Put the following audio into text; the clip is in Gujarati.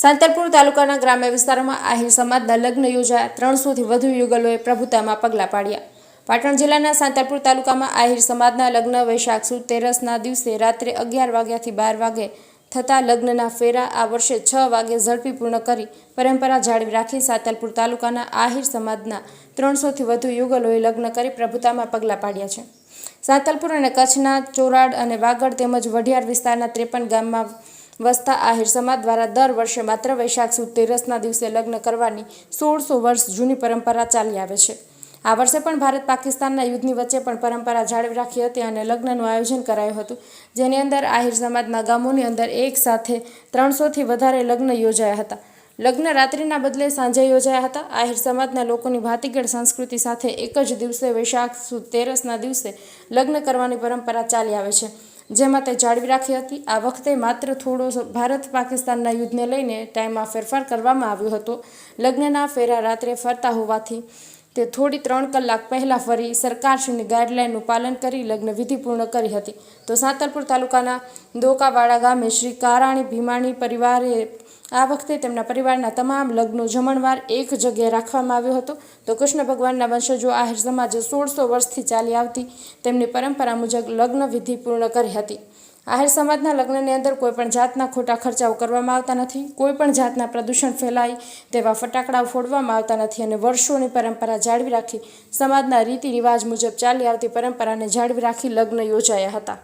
સાંતલપુર તાલુકાના ગ્રામ્ય વિસ્તારોમાં આહિર સમાજના લગ્ન યોજાયા. ત્રણસોથી વધુ યુગલોએ પ્રભુતામાં પગલાં પાડ્યા. પાટણ જિલ્લાના સાંતરપુર તાલુકામાં આહિર સમાજના લગ્ન, વૈશાખ સુદ તેરસના દિવસે રાત્રે અગિયાર વાગ્યાથી બાર વાગે થતા લગ્નના ફેરા આ વર્ષે છ વાગે ઝડપી પૂર્ણ કરી પરંપરા જાળવી રાખી સાતલપુર તાલુકાના આહિર સમાજના ત્રણસોથી વધુ યુગલોએ લગ્ન કરી પ્રભુતામાં પગલાં પાડ્યા છે. સાંતલપુર અને કચ્છના ચોરાડ અને વાગડ તેમજ વઢિયાર વિસ્તારના ત્રેપન ગામમાં વસતા આહિર સમાજ દ્વારા દર વર્ષે માત્ર વૈશાખ સુદ તેરસના દિવસે લગ્ન કરવાની સોળસો વર્ષ જૂની પરંપરા ચાલી આવે છે. આ વર્ષે પણ ભારત પાકિસ્તાનના યુદ્ધની વચ્ચે પણ પરંપરા જાળવી રાખી હતી અને લગ્નનું આયોજન કરાયું હતું. જેની અંદર આહિર સમાજના ગામોની અંદર એક સાથે ત્રણસોથી વધારે લગ્ન યોજાયા હતા. લગ્ન રાત્રિના બદલે સાંજે યોજાયા હતા. આહિર સમાજના લોકોની ભાતીગળ સંસ્કૃતિ સાથે એક જ દિવસે વૈશાખ સુદ તેરસના દિવસે લગ્ન કરવાની પરંપરા ચાલી આવે છે. જેમાં તે જાળવી રાખી હતી. આ વખતે માત્ર થોડો ભારત પાકિસ્તાનના યુદ્ધને લઈને ટાઈમમાં ફેરફાર કરવામાં આવ્યો હતો. લગ્નના ફેરા રાત્રે ફરતા હોવાથી તે થોડી ત્રણ કલાક પહેલાં ફરી સરકારશ્રીની ગાઈડલાઇનનું પાલન કરી લગ્ન વિધિ પૂર્ણ કરી હતી. તો સાંતલપુર તાલુકાના દોકાવાડા ગામે શ્રી કારાણી ભીમાણી પરિવારે આ વખતે તેમના પરિવારના તમામ લગ્નો જમણવાર એક જગ્યાએ રાખવામાં આવ્યો હતો. તો કૃષ્ણ ભગવાનના વંશજો આહિર સમાજે સોળસો વર્ષથી ચાલી આવતી તેમની પરંપરા મુજબ લગ્ન વિધિ પૂર્ણ કરી હતી. આહિર સમાજના લગ્નની અંદર કોઈપણ જાતના ખોટા ખર્ચાઓ કરવામાં આવતા નથી કોઈપણ જાતના પ્રદૂષણ ફેલાય તેવા ફટાકડાઓ ફોડવામાં આવતા નથી અને વર્ષોની પરંપરા જાળવી રાખી સમાજના રીતિ રિવાજ મુજબ ચાલી આવતી પરંપરાને જાળવી રાખી લગ્ન યોજાયા હતા.